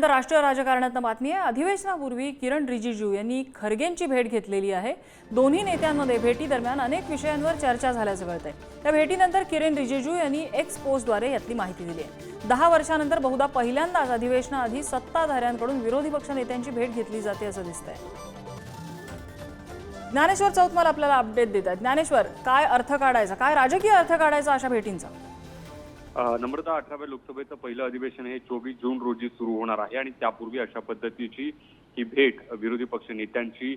त्यानंतर राष्ट्रीय राजकारणातनं बातमी आहे. अधिवेशनापूर्वी किरण रिजिजू यांनी खरगेंची भेट घेतलेली आहे. दोन्ही नेत्यांमध्ये भेटीदरम्यान अनेक विषयांवर चर्चा झाल्याचं कळतंय. त्या भेटीनंतर किरण रिजिजू यांनी एक्स पोस्टद्वारे यातली माहिती दिली आहे. दहा वर्षानंतर बहुधा पहिल्यांदाच अधिवेशनाआधी सत्ताधाऱ्यांकडून विरोधी पक्ष नेत्यांची भेट घेतली जाते असं दिसतंय. ज्ञानेश्वर चौतमाल आपल्याला अपडेट देत आहेत. ज्ञानेश्वर काय अर्थ काढायचा? काय राजकीय अर्थ काढायचा अशा भेटींचा? नम्रता अठराव्या लोकसभेचं पहिलं अधिवेशन हे चोवीस जून रोजी सुरू होणार आहे आणि त्यापूर्वी अशा पद्धतीची ही भेट विरोधी पक्ष नेत्यांची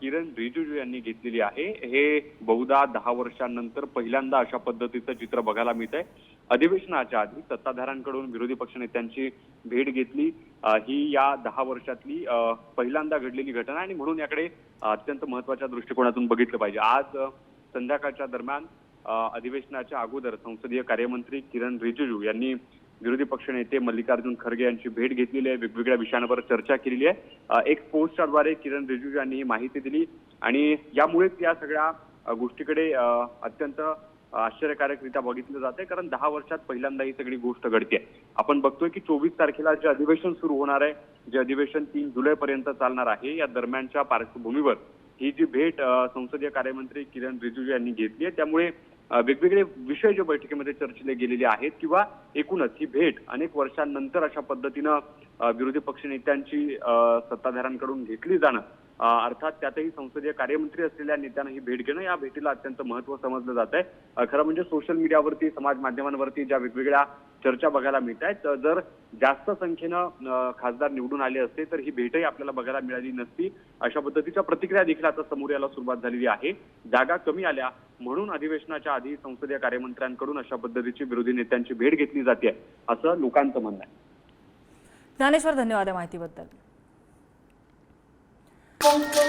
किरण रिजिजू यांनी घेतलेली आहे. हे बहुधा दहा वर्षांनंतर पहिल्यांदा अशा पद्धतीचं चित्र बघायला मिळत आहे अधिवेशनाच्या आधी सत्ताधाऱ्यांकडून विरोधी पक्ष नेत्यांची भेट घेतली. ही या दहा वर्षातली पहिल्यांदा घडलेली घटना आहे आणि म्हणून याकडे अत्यंत महत्त्वाच्या दृष्टिकोनातून बघितलं पाहिजे. आज संध्याकाळच्या दरम्यान अधिवेशनाच्या अगोदर संसदीय कार्यमंत्री किरण रिजिजू यांनी विरोधी पक्ष नेते मल्लिकार्जुन खरगे यांची भेट घेतलेली आहे. वेगवेगळ्या विषयांवर चर्चा केलेली आहे. एक पोस्टद्वारे किरण रिजिजू यांनी ही माहिती दिली आणि यामुळेच या सगळ्या गोष्टीकडे अत्यंत आश्चर्यकारकरित्या बघितलं जाते कारण दहा वर्षात पहिल्यांदा ही सगळी गोष्ट घडते. आपण बघतोय की चोवीस तारखेला जे अधिवेशन सुरू होणार आहे जे अधिवेशन तीन जुलैपर्यंत चालणार आहे या दरम्यानच्या पार्श्वभूमीवर ही जी भेट संसदीय कार्यमंत्री किरण रिजिजू यांनी घेतली आहे त्यामुळे वेगवेगळे विषय जे बैठकीमध्ये चर्चिले गेलेले आहेत किंवा एकूणच ही भेट अनेक वर्षांनंतर अशा पद्धतीनं विरोधी पक्ष नेत्यांची सत्ताधाऱ्यांकडून घेतली जाणं अर्थात त्यातही संसदीय कार्यमंत्री असलेल्या नेत्यांना ही भेट घेणं या भेटीला अत्यंत महत्त्व समजलं जात आहे खरं म्हणजे सोशल मीडियावरती समाज माध्यमांवरती ज्या वेगवेगळ्या चर्चा बघायला मिळत आहेत जर जास्त संख्येनं खासदार निवडून आले असते तर ही भेटही आपल्याला बघायला मिळाली नसती. अशा पद्धतीच्या प्रतिक्रिया देखील आता समोर यायला सुरुवात झालेली आहे. जागा कमी आल्या म्हणून अधिवेशनाच्या आधी संसदीय कार्यमंत्र्यांकडून अशा पद्धतीची विरोधी नेत्यांची भेट घेतली जाते असं लोकांचं म्हणणं आहे. ज्ञानेश्वर धन्यवाद या माहितीबद्दल. Thank you.